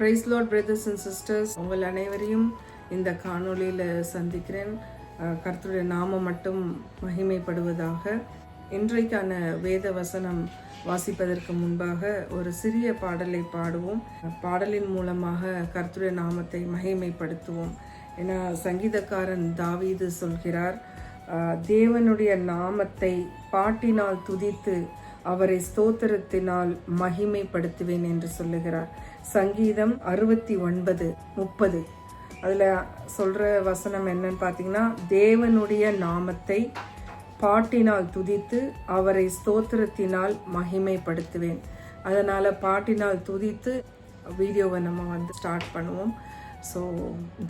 Praise lord brothers and sisters உங்கள் அனைவரையும் இந்த காணொளியில் சந்திக்கிறேன். கர்த்தருடைய நாமம் மட்டும் மகிமைப்படுவதாக. இன்றைக்கான வேத வசனம் வாசிப்பதற்கு முன்பாக ஒரு சிறிய பாடலை பாடுவோம். பாடலின் மூலமாக கர்த்தருடைய நாமத்தை மகிமைப்படுத்துவோம். ஏன்னா சங்கீதக்காரன் தாவீது சொல்கிறார் தேவனுடைய நாமத்தை பாட்டினால் துதித்து அவரை ஸ்தோத்திரத்தினால் மகிமைப்படுத்துவேன் என்று சொல்லுகிறார். சங்கீதம் அறுபத்தி ஒன்பது முப்பது. அதில் சொல்கிற வசனம் என்னன்னு பார்த்தீங்கன்னா தேவனுடைய நாமத்தை பாட்டினால் துதித்து அவரை ஸ்தோத்திரத்தினால் மகிமைப்படுத்துவேன். அதனால் பாட்டினால் துதித்து வீடியோவை நம்ம வந்து ஸ்டார்ட் பண்ணுவோம். ஸோ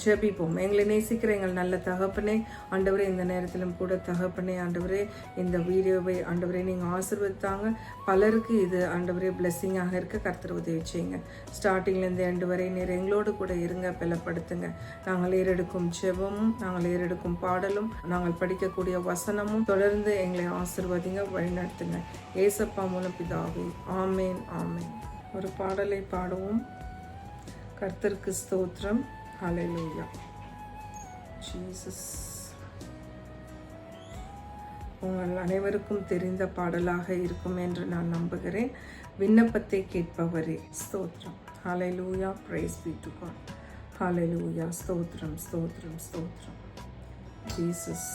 ஜெபிப்போம் எங்களை நேசிக்கிற எங்கள் நல்ல தகப்பனே ஆண்டவரே இந்த நேரத்திலும் கூட தகப்பனே ஆண்டவரே இந்த வீடியோவை ஆண்டவரே நீங்கள் ஆசீர்வதித்தாங்க. பலருக்கு இது ஆண்டவரே பிளெஸ்ஸிங்காக இருக்க கர்த்தர் உதவி செய்யுங்க. ஸ்டார்டிங்லேருந்து எண்டு வரை நீர் எங்களோடு கூட இருங்க பலப்படுத்துங்க. நாங்கள் ஏறெடுக்கும் ஜெபமும் நாங்கள் ஏறெடுக்கும் பாடலும் நாங்கள் படிக்கக்கூடிய வசனமும் தொடர்ந்து எங்களை ஆசிர்வதிங்க வழிநடத்துங்க. ஏசப்பா மூலம் பிதாவே ஆமேன் ஆமேன். ஒரு பாடலை பாடுவோம். கர்த்தருக்கு ஸ்தோத்திரம். ஹalleluya ஜீசஸ் உங்கள் அனைவருக்கும் தெரிந்த பாடலாக இருக்கும் என்று நான் நம்புகிறேன். விண்ணப்பத்தை கேட்பவரே ஸ்தோத்ரம் ஹalleluya லூயா பிரைஸ் to ஹலை லூயா ஸ்தோத்ரம் ஸ்தோத்ரம் ஸ்தோத்ரம் ஜீசஸ்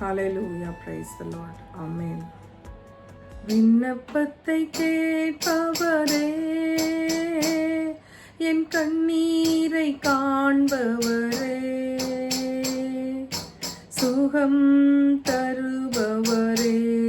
ஹalleluya praise த lord. அமேன் விண்ணப்பத்தை கேட்பவரே என் கண்ணீரை காண்பவரே சுகம் தருபவரே.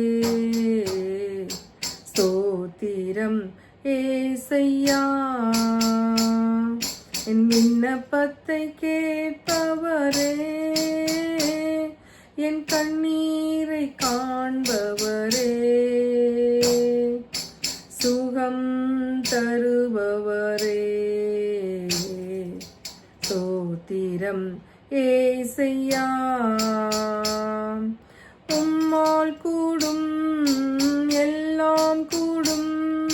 ஏசையா உம்மால் கூடும் எல்லாம் கூடும்.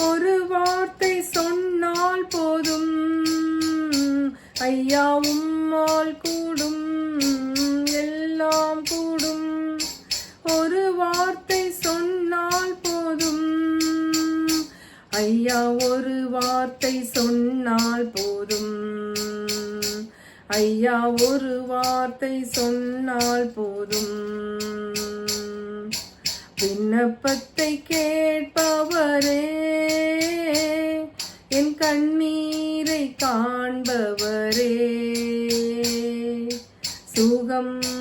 ஒரு வார்த்தை சொன்னால் போதும். ஐயா உம்மால் கூடும் எல்லாம் கூடும். ஒரு வார்த்தை சொன்னால் போதும். ஐயா ஒரு வார்த்தை சொன்னால் போதும். ஐயா ஒரு வார்த்தை சொன்னால் போதும். விண்ணப்பத்தை கேட்பவரே என் கண்ணீரை காண்பவரே. சுகம்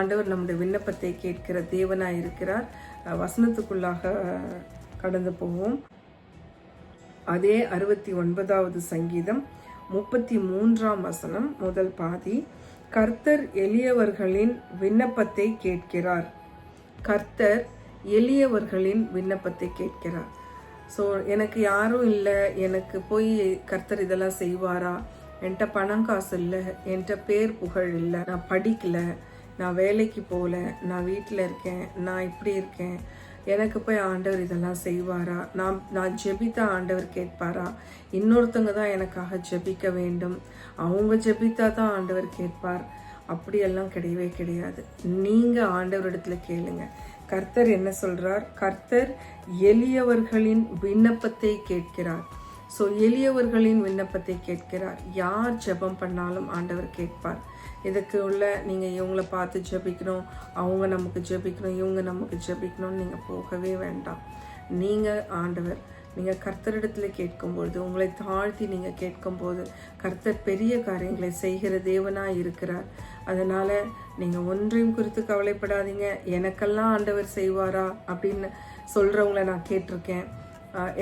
ஆண்டவர் நம்முடைய விண்ணப்பத்தை கேட்கிற தேவனாக இருக்கிறார். வசனத்துக்குள்ளாக கடந்து போவோம். அதே அறுபத்தி ஒன்பதாவது சங்கீதம் முப்பத்தி மூன்றாம் வசனம் முதல் பாதி. கர்த்தர் எளியவர்களின் விண்ணப்பத்தை கேட்கிறார். கர்த்தர் எளியவர்களின் விண்ணப்பத்தை கேட்கிறார். ஸோ எனக்கு யாரும் இல்லை எனக்கு போய் கர்த்தர் இதெல்லாம் செய்வாரா? என்கிட்ட பணம் காசு இல்லை என்கிட்ட பேர் புகழ் இல்லை நான் படிக்கலை நான் வேலைக்கு போகல நான் வீட்டில் இருக்கேன் நான் இப்படி இருக்கேன். எனக்கு போய் ஆண்டவர் இதெல்லாம் செய்வாரா? நான் நான் ஜெபித்தா ஆண்டவர் கேட்பாரா? இன்னொருத்தவங்க தான் எனக்காக ஜெபிக்க வேண்டும். அவங்க ஜெபித்தா தான் ஆண்டவர் கேட்பார். அப்படியெல்லாம் கிடையவே கிடையாது. நீங்கள் ஆண்டவரிடத்துல கேளுங்க. கர்த்தர் என்ன சொல்கிறார் கர்த்தர் எளியவர்களின் விண்ணப்பத்தை கேட்கிறார். ஸோ எளியவர்களின் விண்ணப்பத்தை கேட்கிறார். யார் ஜெபம் பண்ணாலும் ஆண்டவர் கேட்பார். இதுக்கு உள்ள நீங்கள் இவங்கள பார்த்து ஜெபிக்கணும் அவங்க நமக்கு ஜெபிக்கணும் இவங்க நமக்கு ஜெபிக்கணும்னு நீங்கள் போகவே வேண்டாம். நீங்கள் ஆண்டவர் நீங்கள் கர்த்தரிடத்தில் கேட்கும்பொழுது உங்களை தாழ்த்தி நீங்கள் கேட்கும்போது கர்த்தர் பெரிய காரியங்களை செய்கிற தேவனாக இருக்கிறார். அதனால் நீங்கள் ஒன்றையும் குறித்து கவலைப்படாதீங்க. எனக்கெல்லாம் ஆண்டவர் செய்வாரா அப்படின்னு சொல்கிறவங்கள நான் கேட்டிருக்கேன்.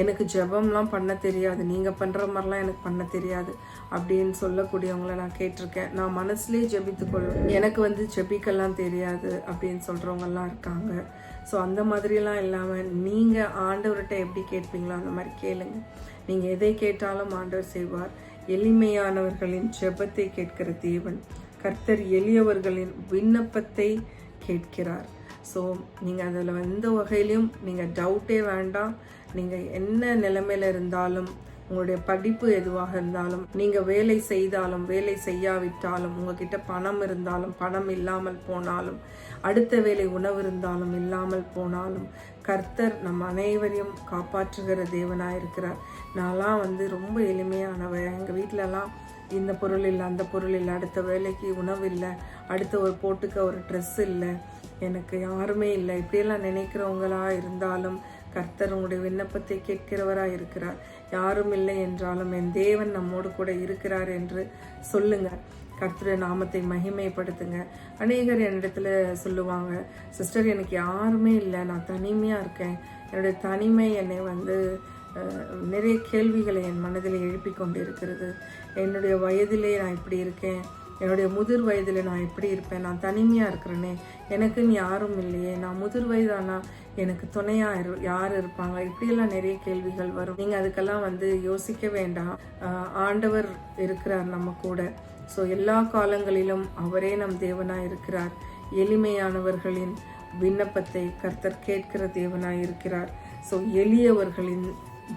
எனக்கு ஜெபம்லாம் பண்ண தெரியாது. நீங்கள் பண்ணுற மாதிரிலாம் எனக்கு பண்ண தெரியாது அப்படின்னு சொல்லக்கூடியவங்கள நான் கேட்டிருக்கேன். நான் மனசுலேயே ஜெபித்துக்கொள்வேன் எனக்கு வந்து ஜெபிக்கெல்லாம் தெரியாது அப்படின்னு சொல்கிறவங்கெல்லாம் இருக்காங்க. ஸோ அந்த மாதிரிலாம் இல்லாமல் நீங்கள் ஆண்டவர்கிட்ட எப்படி கேட்பீங்களோ அந்த மாதிரி கேளுங்க. நீங்கள் எதை கேட்டாலும் ஆண்டவர் செய்வார். எளிமையானவர்களின் ஜெபத்தை கேட்கிற தேவன். கர்த்தர் எளியவர்களின் விண்ணப்பத்தை கேட்கிறார். ஸோ நீங்கள் அதில் எந்த வகையிலையும் நீங்கள் டவுட்டே வேண்டாம். நீங்கள் என்ன நிலைமையில இருந்தாலும் உங்களுடைய படிப்பு எதுவாக இருந்தாலும் நீங்கள் வேலை செய்தாலும் வேலை செய்யாவிட்டாலும் உங்ககிட்ட பணம் இருந்தாலும் பணம் இல்லாமல் போனாலும் அடுத்த வேலை உணவு இருந்தாலும் இல்லாமல் போனாலும் கர்த்தர் நம் அனைவரையும் காப்பாற்றுகிற தேவனாக இருக்கிறார் நான்லாம் வந்து ரொம்ப எளிமையானவ எங்கள் வீட்டிலலாம் இந்த பொருள் இல்லை அந்த பொருள் இல்லை அடுத்த வேலைக்கு உணவு இல்லை அடுத்த ஒரு போட்டுக்க ஒரு ட்ரெஸ் இல்லை எனக்கு யாருமே இல்லை. இப்படியெல்லாம் நினைக்கிறவங்களா இருந்தாலும் கர்த்தர் உங்களுடைய விண்ணப்பத்தை கேட்கிறவராய் இருக்கிறார். யாரும் இல்லை என்றாலும் என் தேவன் நம்மோடு கூட இருக்கிறார் என்று சொல்லுங்க. கர்த்தருடைய நாமத்தை மகிமைப்படுத்துங்க. அநேகர் என்னிடத்துல சொல்லுவாங்க சிஸ்டர் எனக்கு யாருமே இல்லை. நான் தனிமையாக இருக்கேன். என்னுடைய தனிமை என்னை வந்து நிறைய கேள்விகளை என் மனதில் எழுப்பி கொண்டு இருக்கிறது என்னுடைய வயதிலே நான் இப்படி இருக்கேன். என்னுடைய முதிர் வயதில் நான் எப்படி இருப்பேன்? நான் தனிமையாக இருக்கிறேனே. எனக்குன்னு யாரும் இல்லையே. நான் முதிர் வயதானா? எனக்கு துணையாக இரு யார் இருப்பாங்க இப்படியெல்லாம் நிறைய கேள்விகள் வரும். நீங்கள் அதுக்கெல்லாம் வந்து யோசிக்க வேண்டாம். ஆண்டவர் இருக்கிறார் நம்ம கூட. ஸோ எல்லா காலங்களிலும் அவரே நம் தேவனாக இருக்கிறார். எளிமையானவர்களின் விண்ணப்பத்தை கர்த்தர் கேட்கிற தேவனாக இருக்கிறார். ஸோ எளியவர்களின்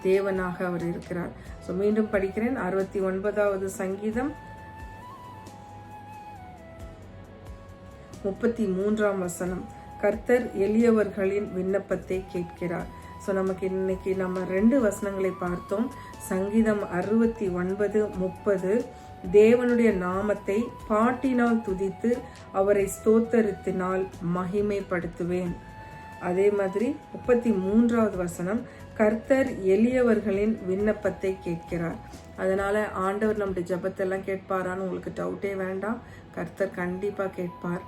தேவனாக அவர் இருக்கிறார். ஸோ மீண்டும் படிக்கிறேன். அறுபத்தி ஒன்பதாவது சங்கீதம். முப்பத்தி மூன்றாம் வசனம். கர்த்தர் எளியவர்களின் விண்ணப்பத்தை கேட்கிறார். ஸோ நமக்கு இன்னைக்கு நம்ம ரெண்டு வசனங்களை பார்த்தோம். சங்கீதம் அறுபத்தி ஒன்பது முப்பது. தேவனுடைய நாமத்தை பாட்டினால் துதித்து அவரை ஸ்தோத்தரித்தினால் மகிமைப்படுத்துவேன். அதே மாதிரி முப்பத்தி மூன்றாவது வசனம். கர்த்தர் எளியவர்களின் விண்ணப்பத்தை கேட்கிறார். அதனால ஆண்டவர் நம்முடைய ஜெபத்தெல்லாம் கேட்பாரான்னு உங்களுக்கு டவுட்டே வேண்டாம். கர்த்தர் கண்டிப்பா கேட்பார்.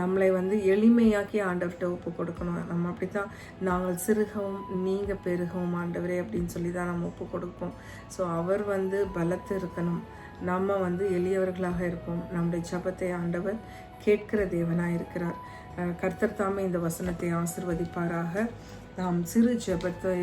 நம்மளை வந்து எளிமையாக்கி ஆண்டவர்கிட்ட ஒப்பு கொடுக்கணும். நம்ம அப்படி தான் நாங்கள் சிறுகவும் நீங்க பெருகவும் ஆண்டவரே அப்படின்னு சொல்லி தான் நம்ம ஒப்பு கொடுப்போம். ஸோ அவர் வந்து பலத்து இருக்கணும். நம்ம வந்து எளியவர்களாக இருப்போம். நம்முடைய ஜெபத்தை ஆண்டவர் கேட்கிற தேவனாக இருக்கிறார் கர்த்தர் தாமே இந்த வசனத்தை ஆசிர்வதிப்பாராக. நாம் சிறு ஜெபத்தை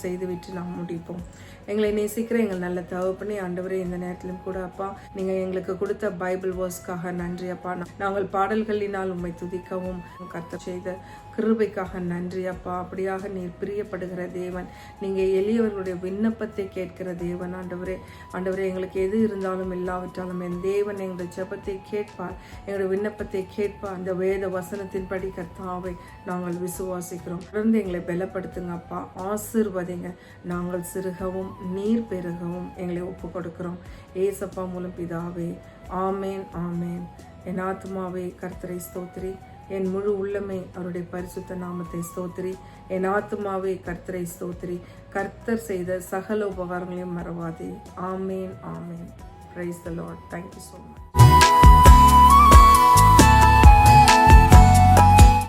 செய்துவிட்டு நாம் முடிப்போம். எங்களை நேசிக்கிற எங்கள் நல்ல தகப்பனே ஆண்டவரே இந்த நேரத்திலும் கூட அப்பா நீங்கள் எங்களுக்கு கொடுத்த பைபிள் வேர்ஸ்க்காக நன்றி அப்பா. நாங்கள் பாடல்களினால் உம்மை துதிக்கவும். கர்த்தர் செய்த கிருபைக்காக நன்றி அப்பா. அப்படியாக நீர் பிரியப்படுகிற தேவன் நீங்கள் எளியவர்களுடைய விண்ணப்பத்தை கேட்கிற தேவன் ஆண்டவரே. ஆண்டவரே எங்களுக்கு எது இருந்தாலும் இல்லாவிட்டாலும் என் தேவன் எங்களுடைய ஜெபத்தை கேட்பார். எங்களுடைய விண்ணப்பத்தை கேட்பார். அந்த வேத வசனத்தின்படி கர்த்தாவை நாங்கள் விசுவாசிக்கிறோம். தொடர்ந்து எங்களை பலப்படுத்துங்கப்பா ஆசிர்வதிங்க. நாங்கள் சிறுகவும் நீர் பெருகவும் எங்களை ஒப்பு கொடுக்கிறோம் ஏசப்பா மூலம் பிதாவே. ஆமேன் ஆமேன். என் ஆத்மாவே கர்த்தரை ஸ்தோத்திரி. என் முழு உள்ளமே அவருடைய பரிசுத்த நாமத்தை ஸ்தோத்திரி. என் ஆத்மாவே கர்த்தரை ஸ்தோத்திரி. கர்த்தர் செய்த சகல உபகாரங்களையும் மறவாதே. ஆமேன் ஆமேன். Praise the lord thank you so much